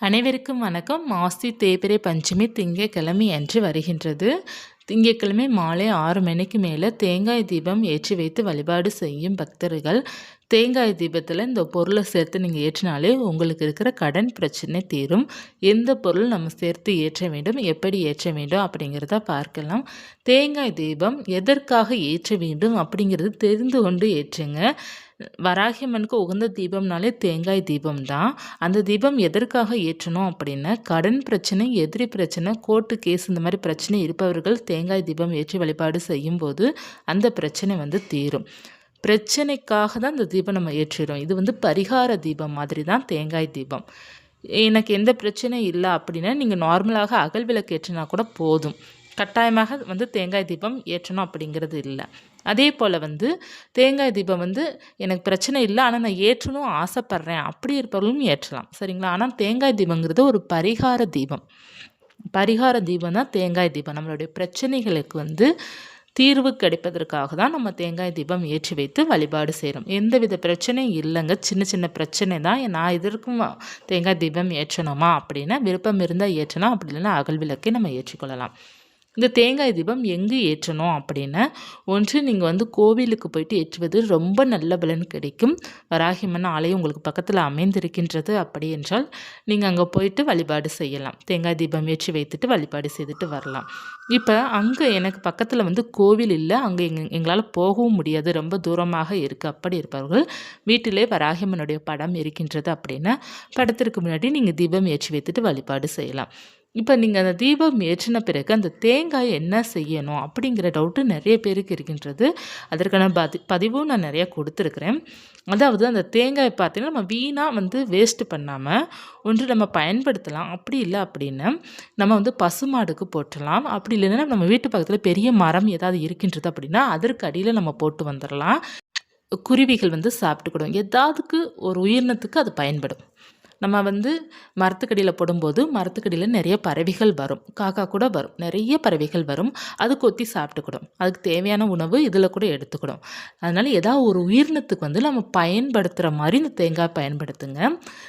அனைவருக்கும் வணக்கம். மாசி தேய்பிறை பஞ்சமி திங்கக்கிழமை அன்று வருகின்றது. திங்கட்கிழமை மாலை ஆறு மணிக்கு மேலே தேங்காய் தீபம் ஏற்றி வைத்து வழிபாடு செய்யும் பக்தர்கள். தேங்காய் தீபத்தில் இந்த பொருளை சேர்த்து நீங்கள் ஏற்றினாலே உங்களுக்கு இருக்கிற கடன் பிரச்சனை தீரும். எந்த பொருள் நம்ம சேர்த்து ஏற்ற வேண்டும் எப்படி ஏற்ற வேண்டும் அப்படிங்கிறத பார்க்கலாம். தேங்காய் தீபம் எதற்காக ஏற்ற வேண்டும் அப்படிங்கிறது தெரிந்து கொண்டு ஏற்றுங்க. வராகியம்மனுக்கு உகந்த தீபம்னாலே தேங்காய் தீபம் தான் அந்த தீபம் எதற்காக ஏற்றணும் அப்படின்னா கடன் பிரச்சனை எதிரி பிரச்சனை கோர்ட்டு கேஸ் இந்த மாதிரி பிரச்சனை இருப்பவர்கள் தேங்காய் தீபம் ஏற்றி வழிபாடு செய்யும்போது அந்த பிரச்சனை வந்து தீரும். பிரச்சனைக்காக தான் இந்த தீபம் நம்ம ஏற்றிடும் இது வந்து பரிகார தீபம் மாதிரி தான் தேங்காய் தீபம். எனக்கு எந்த பிரச்சனையும் இல்லை அப்படின்னா நீங்கள் நார்மலாக அகல் விளக்கு ஏற்றினா கூட போதும். கட்டாயமாக வந்து தேங்காய் தீபம் ஏற்றணும் அப்படிங்கிறது இல்லை. அதே போல் வந்து தேங்காய் தீபம் வந்து எனக்கு பிரச்சனை இல்லை ஆனால் நான் ஏற்றணும் ஆசைப்பட்றேன். அப்படி இருப்பவர்களும் ஏற்றலாம். சரிங்களா? ஆனால் தேங்காய் தீபங்கிறது ஒரு பரிகார தீபம். பரிகார தீபம் தான் தேங்காய் தீபம். நம்மளுடைய பிரச்சனைகளுக்கு வந்து தீர்வு கிடைப்பதற்காக தான் நம்ம தேங்காய் தீபம் ஏற்றி வைத்து வழிபாடு செய்கிறோம் எந்தவித பிரச்சனையும் இல்லைங்க. சின்ன சின்ன பிரச்சனை தான். நான் இதற்கும் தேங்காய் தீபம் ஏற்றணுமா அப்படின்னா விருப்பம் இருந்தால் ஏற்றலாம் அப்படி இல்லைன்னா அகல் விளக்கை நம்ம ஏற்றிக்கொள்ளலாம் இந்த தேங்காய் தீபம் எங்கே ஏற்றணும் அப்படின்னா? ஒன்று நீங்கள் வந்து கோவிலுக்கு போயிட்டு ஏற்றுவது ரொம்ப நல்ல பலன் கிடைக்கும். வராகிமன் ஆலயம் உங்களுக்கு பக்கத்தில் அமைந்திருக்கின்றது அப்படி என்றால் நீங்கள் அங்கே போயிட்டு வழிபாடு செய்யலாம். தேங்காய் தீபம் ஏற்றி வைத்துட்டு வழிபாடு செய்துட்டு வரலாம். இப்போ அங்கே எனக்கு பக்கத்தில் வந்து கோவில் இல்லை. அங்கே எங் எங்களால் போகவும் முடியாது. ரொம்ப தூரமாக இருக்குது அப்படி இருப்பவர்கள் வீட்டிலே வராகிமனுடைய படம் இருக்கின்றது அப்படின்னா படத்திற்கு முன்னாடி நீங்கள் தீபம் ஏற்றி வைத்துட்டு வழிபாடு செய்யலாம். இப்போ நீங்கள் அந்த தீபம் ஏற்றின பிறகு அந்த தேங்காய் என்ன செய்யணும் அப்படிங்கிற டவுட்டு நிறைய பேருக்கு இருக்கின்றது. அதற்கான பதி பதிவும் நான் நிறையா கொடுத்துருக்குறேன். அதாவது அந்த தேங்காய் பார்த்திங்கன்னா நம்ம வீணாக வந்து வேஸ்ட்டு பண்ணாமல் ஒன்று நம்ம பயன்படுத்தலாம். அப்படி இல்லை அப்படின்னா நம்ம வந்து பசுமாடுக்கு போட்டலாம் அப்படி இல்லைன்னா நம்ம வீட்டு பக்கத்தில் பெரிய மரம் ஏதாவது இருக்கின்றது அப்படின்னா அதற்கு அடியில் நம்ம போட்டு வந்துடலாம் குருவிகள் வந்து சாப்பிட்டுக்கிடும் ஏதாவதுக்கு ஒரு உயிரினத்துக்கு அது பயன்படும். நம்ம வந்து மரத்துக்கடியில் போடும்போது மரத்துக்கடியில் நிறைய பறவைகள் வரும். காக்கா கூட வரும். நிறைய பறவைகள் வரும். அது கொத்தி சாப்பிட்டுக்கிடும். அதுக்கு தேவையான உணவு இதில் கூட எடுத்துக்கிடும். அதனால் ஏதாவது ஒரு உயிரினத்துக்கு வந்து நம்ம பயன்படுத்துகிற மாதிரி இந்த தேங்காய் பயன்படுத்துங்க.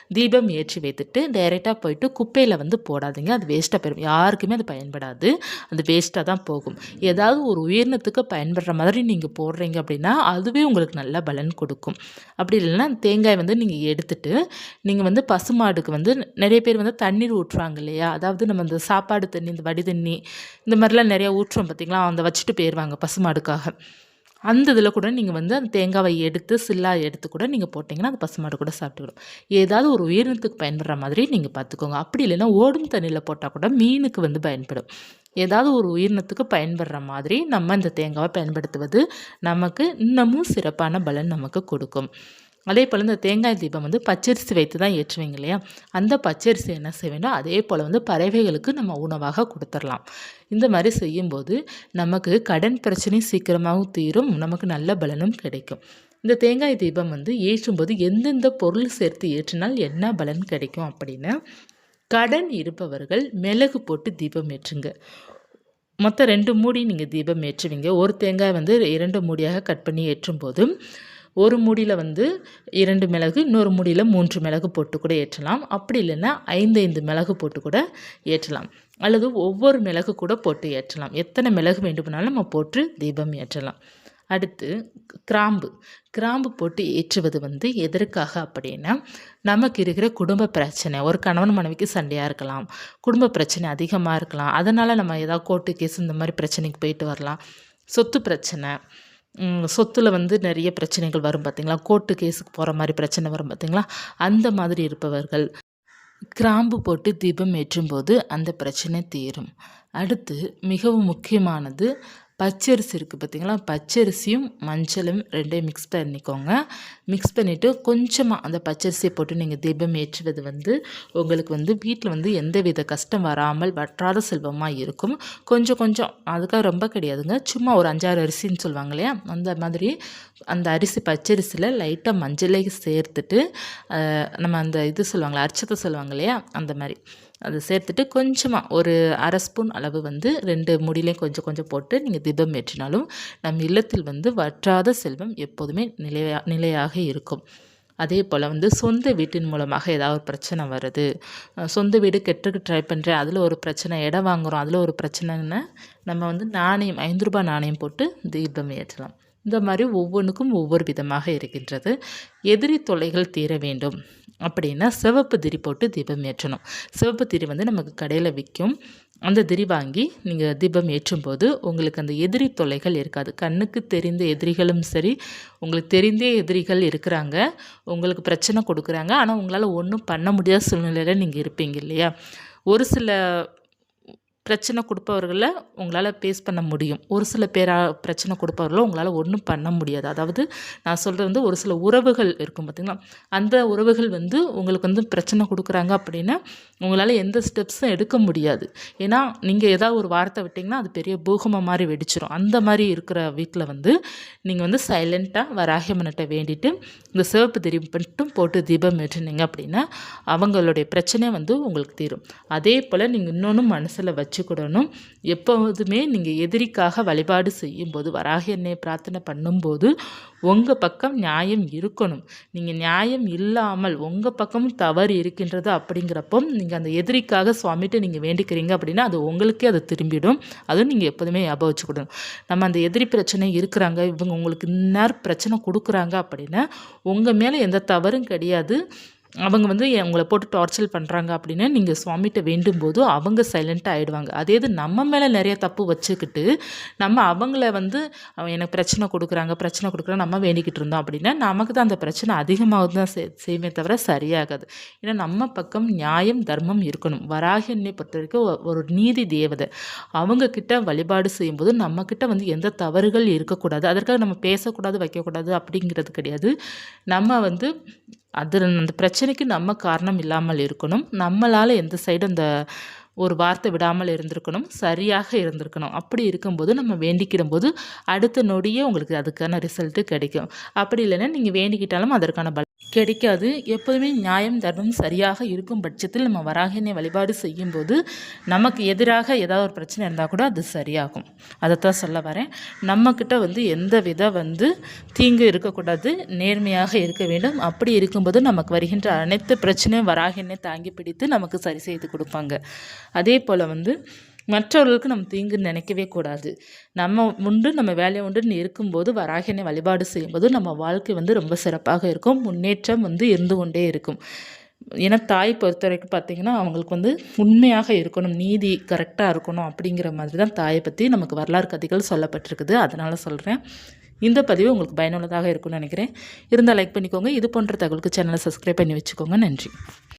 தீபம் ஏற்றி வைத்துட்டு டைரெக்டாக போயிட்டு குப்பையில் வந்து போடாதீங்க. அது வேஸ்ட்டாக போயிடும். யாருக்குமே அது பயன்படாது. அது வேஸ்ட்டாக தான் போகும். ஏதாவது ஒரு உயிரினத்துக்கு பயன்படுற மாதிரி நீங்கள் போடுறீங்க அப்படின்னா அதுவே உங்களுக்கு நல்ல பலன் கொடுக்கும். அப்படி இல்லைன்னா தேங்காய் வந்து நீங்கள் எடுத்துட்டு நீங்கள் வந்து ப பசுமாடுக்கு வந்து நிறைய பேர் வந்து தண்ணீர் ஊற்றுவாங்க இல்லையா? அதாவது நம்ம இந்த சாப்பாடு தண்ணி இந்த வடி தண்ணி இந்த மாதிரிலாம் நிறையா ஊற்றுவோம் பார்த்திங்களா? அந்த வச்சுட்டு போயிடுவாங்க பசுமாடுக்காக. அந்த இதில் கூட நீங்கள் வந்து அந்த தேங்காவை எடுத்து சில்லா எடுத்து கூட நீங்கள் போட்டிங்கன்னா அந்த பசுமாடு கூட சாப்பிட்டுக்கிடும் ஏதாவது ஒரு உயிரினத்துக்கு பயன்படுற மாதிரி நீங்கள் பார்த்துக்கோங்க. அப்படி இல்லைன்னா ஓடும் தண்ணியில் போட்டால் கூட மீனுக்கு வந்து பயன்படும். ஏதாவது ஒரு உயிரினத்துக்கு பயன்படுற மாதிரி நம்ம இந்த தேங்காவை பயன்படுத்துவது நமக்கு இன்னமும் சிறப்பான பலன் நமக்கு கொடுக்கும். அதே போல் இந்த தேங்காய் தீபம் வந்து பச்சரிசி வைத்து தான் ஏற்றுவீங்க இல்லையா? அந்த பச்சரிசி என்ன செய்ய வேண்டும் அதே போல் வந்து பறவைகளுக்கு நம்ம உணவாக கொடுத்துடலாம். இந்த மாதிரி செய்யும்போது நமக்கு கடன் பிரச்சனை சீக்கிரமாகவும் தீரும் நமக்கு நல்ல பலனும் கிடைக்கும். இந்த தேங்காய் தீபம் வந்து ஏற்றும்போது எந்தெந்த பொருள் சேர்த்து ஏற்றினால் என்ன பலன் கிடைக்கும் அப்படின்னா கடன் இருப்பவர்கள் மிளகு போட்டு தீபம் ஏற்றுங்க. மொத்தம் ரெண்டு மூடி நீங்கள் தீபம் ஏற்றுவீங்க. ஒரு தேங்காய் வந்து இரண்டு மூடியாக கட் பண்ணி ஏற்றும் போது ஒரு மூடியில் வந்து இரண்டு மிளகு இன்னொரு மூடியில் மூன்று மிளகு போட்டு கூட ஏற்றலாம். அப்படி இல்லைன்னா ஐந்து ஐந்து மிளகு போட்டு கூட ஏற்றலாம். அல்லது ஒவ்வொரு மிளகு கூட போட்டு ஏற்றலாம். எத்தனை மிளகு வேண்டுமானாலும் நம்ம போட்டு தீபம் ஏற்றலாம். அடுத்து கிராம்பு. கிராம்பு போட்டு ஏற்றுவது வந்து எதற்காக அப்படின்னா நமக்கு இருக்கிற குடும்ப பிரச்சனை. ஒரு கணவன் மனைவிக்கு சண்டையாக இருக்கலாம் குடும்ப பிரச்சனை அதிகமாக இருக்கலாம். அதனால் நம்ம ஏதாவது கோர்ட்டு கேஸ் இந்த மாதிரி பிரச்சனைக்கு போயிட்டு வரலாம். சொத்து பிரச்சனை சொத்தில் வந்து நிறைய பிரச்சனைகள் வரும் பார்த்திங்களா கோர்ட்டு கேஸுக்கு போகிற மாதிரி பிரச்சனை வரும் பார்த்திங்களா அந்த மாதிரி இருப்பவர்கள் கிராம்பு போட்டு தீபம் ஏற்றும்போது அந்த பிரச்சனை தீரும். அடுத்து மிகவும் முக்கியமானது பச்சரிசி இருக்குது பார்த்திங்களா பச்சரிசியும் மஞ்சளும் ரெண்டையும் மிக்ஸ் பண்ணிக்கோங்க. மிக்ஸ் பண்ணிவிட்டு கொஞ்சமாக அந்த பச்சரிசியை போட்டு நீங்கள் தீபம் ஏற்றுவது வந்து உங்களுக்கு வந்து வீட்டில் வந்து எந்த வித கஷ்டம் வராமல் வற்றாத செல்வமாக இருக்கும். கொஞ்சம் கொஞ்சம் அதுக்காக ரொம்ப கிடையாதுங்க. சும்மா ஒரு அஞ்சாறு அரிசின்னு சொல்லுவாங்க இல்லையா? அந்த மாதிரி அந்த அரிசி பச்சரிசியில் லைட்டாக மஞ்சளை சேர்த்துட்டு நம்ம அந்த இது சொல்லுவாங்களே அர்ச்சத்தை சொல்லுவாங்க இல்லையா? அந்த மாதிரி. அதை சேர்த்துட்டு கொஞ்சமாக ஒரு அரை ஸ்பூன் அளவு வந்து ரெண்டு முடியிலையும் கொஞ்சம் கொஞ்சம் போட்டு நீங்கள் தீபம் ஏற்றினாலும் நம் இல்லத்தில் வந்து வற்றாத செல்வம் எப்போதுமே நிலையா நிலையாக இருக்கும். அதே போல் வந்து சொந்த வீட்டின் மூலமாக ஏதாவது ஒரு பிரச்சனை வருது. சொந்த வீடு கெட்டுக்கு ட்ரை பண்ணுறேன் அதில் ஒரு பிரச்சனை இடம் வாங்குகிறோம் அதில் ஒரு பிரச்சனைன்னு நம்ம வந்து நாணயம் ஐந்து ரூபாய் நாணயம் போட்டு தீபம் ஏற்றலாம். இந்த மாதிரி ஒவ்வொன்றுக்கும் ஒவ்வொரு விதமாக இருக்கின்றது. எதிரி தொல்லைகள் தீர வேண்டும் அப்படின்னா சிவப்பு திரி போட்டு தீபம் ஏற்றணும். சிவப்பு திரி வந்து நமக்கு கடையில் விற்கும் அந்த திரி வாங்கி நீங்கள் தீபம் ஏற்றும்போது உங்களுக்கு அந்த எதிரி தொல்லைகள் இருக்காது. கண்ணுக்கு தெரிந்த எதிரிகளும் சரி உங்களுக்கு தெரிந்தே எதிரிகள் இருக்கிறாங்க உங்களுக்கு பிரச்சனை கொடுக்குறாங்க. ஆனால் உங்களால் ஒன்றும் பண்ண முடியாத சூழ்நிலையில் நீங்கள் இருப்பீங்க இல்லையா? ஒரு சில பிரச்சனை கொடுப்பவர்களை உங்களால் பேஸ் பண்ண முடியும். ஒரு சில பேரா பிரச்சனை கொடுப்பவர்களை உங்களால் ஒன்றும் பண்ண முடியாது. அதாவது நான் சொல்கிறது வந்து ஒரு சில உறவுகள் இருக்கும் பார்த்திங்களா அந்த உறவுகள் வந்து உங்களுக்கு வந்து பிரச்சனை கொடுக்குறாங்க அப்படின்னா உங்களால் எந்த ஸ்டெப்ஸும் எடுக்க முடியாது. ஏன்னா நீங்கள் ஏதாவது ஒரு வார்த்தை விட்டிங்கன்னா அது பெரிய பூகம்பம் மாதிரி வெடிச்சிடும் அந்த மாதிரி இருக்கிற வீட்டில் வந்து நீங்கள் வந்து சைலண்ட்டாக வராகியம்மன்கிட்ட வேண்டிட்டு இந்த சிவப்பு திரி மட்டும் போட்டு தீபம் ஏற்றினீங்க அப்படின்னா அவங்களுடைய பிரச்சனை வந்து உங்களுக்கு தீரும். அதே போல் நீங்கள் இன்னொன்று மனசில் வச்சு வச்சுக்கிடணும் எப்போதுமே நீங்கள் எதிரிக்காக வழிபாடு செய்யும்போது வராக எண்ணெய் பிரார்த்தனை பண்ணும்போது உங்கள் பக்கம் நியாயம் இருக்கணும். நீங்கள் நியாயம் இல்லாமல் உங்கள் பக்கம் தவறு இருக்கின்றது அப்படிங்கிறப்போ நீங்கள் அந்த எதிரிக்காக சுவாமிகிட்ட நீங்கள் வேண்டிக்கிறீங்க அப்படின்னா அது உங்களுக்கே அது திரும்பிடும். அதுவும் நீங்கள் எப்போதுமே ஞாபகம் வச்சுக்கிடணும் நம்ம அந்த எதிரி பிரச்சனை இருக்கிறாங்க இவங்க உங்களுக்கு இந்நேரம் பிரச்சனை கொடுக்குறாங்க அப்படின்னா உங்கள் மேலே எந்த தவறும் கிடையாது. அவங்க வந்து உங்களை போட்டு டார்ச்சர் பண்ணுறாங்க அப்படின்னு நீங்கள் சுவாமிகிட்ட வேண்டும் போது அவங்க சைலண்ட்டாக ஆகிடுவாங்க அதே இது நம்ம மேலே நிறைய தப்பு வச்சுக்கிட்டு நம்ம அவங்கள வந்து அவன் எனக்கு பிரச்சனை கொடுக்குறாங்க பிரச்சனை கொடுக்குறாங்க நம்ம வேண்டிக்கிட்டு இருந்தோம் அப்படின்னா நமக்கு தான் அந்த பிரச்சனை அதிகமாக தான் செய் செய்யுமே தவிர சரியாகாது. ஏன்னா நம்ம பக்கம் நியாயம் தர்மம் இருக்கணும். வராகி என்னை பொறுத்த வரைக்கும் ஒரு நீதி தேவதை. அவங்கக்கிட்ட வழிபாடு செய்யும்போது நம்மக்கிட்ட வந்து எந்த தவறுகள் இருக்கக்கூடாது. அதற்காக நம்ம பேசக்கூடாது வைக்கக்கூடாது அப்படிங்கிறது கிடையாது. நம்ம வந்து அது அந்த பிரச்சனைக்கு நம்ம காரணம் இல்லாமல் இருக்கணும். நம்மளால் எந்த சைடு அந்த ஒரு வார்த்தை விடாமல் இருந்திருக்கணும். சரியாக இருந்திருக்கணும். அப்படி இருக்கும்போது நம்ம வேண்டிக்கிடும்போது போது அடுத்த நொடியே உங்களுக்கு அதுக்கான ரிசல்ட்டு கிடைக்கும். அப்படி இல்லைன்னா நீங்கள் வேண்டிக்கிட்டாலும் அதற்கான பல கிடைக்காது. எப்போதுமே நியாயம் தர்மம் சரியாக இருக்கும் பட்சத்தில் நம்ம வராகினை வழிபாடு செய்யும்போது நமக்கு எதிராக ஏதாவது ஒரு பிரச்சனை இருந்தால் கூட அது சரியாகும். அதைத்தான் சொல்ல வரேன். நம்மக்கிட்ட வந்து எந்த வித வந்து தீங்கு இருக்கக்கூடாது. நேர்மையாக இருக்க வேண்டும். அப்படி இருக்கும்போது நமக்கு வருகின்ற அனைத்து பிரச்சனையும் வராகினை தாங்கி பிடித்து நமக்கு சரி செய்து கொடுப்பாங்க. அதே போல் வந்து மற்றவர்களுக்கு நம்ம தீங்கு நினைக்கவே கூடாது. நம்ம உண்டு நம்ம வேலையை உண்டுன்னு இருக்கும்போது வராகினை வழிபாடு செய்யும்போது நம்ம வாழ்க்கை வந்து ரொம்ப சிறப்பாக இருக்கும். முன்னேற்றம் வந்து இருந்து கொண்டே இருக்கும். ஏன்னா தாய் பொறுத்த வரைக்கும் பார்த்தீங்கன்னா அவங்களுக்கு வந்து உண்மையாக இருக்கணும் நீதி கரெக்டாக இருக்கணும் அப்படிங்கிற மாதிரி தான் தாயை பற்றி நமக்கு வரலாறு கதைகள் சொல்லப்பட்டிருக்குது. அதனால் சொல்கிறேன் இந்த பதிவு உங்களுக்கு பயனுள்ளதாக இருக்கும்னு நினைக்கிறேன். இருந்தால் லைக் பண்ணிக்கோங்க. இது போன்ற தகவலுக்கு சேனலை சப்ஸ்கிரைப் பண்ணி வச்சுக்கோங்க. நன்றி.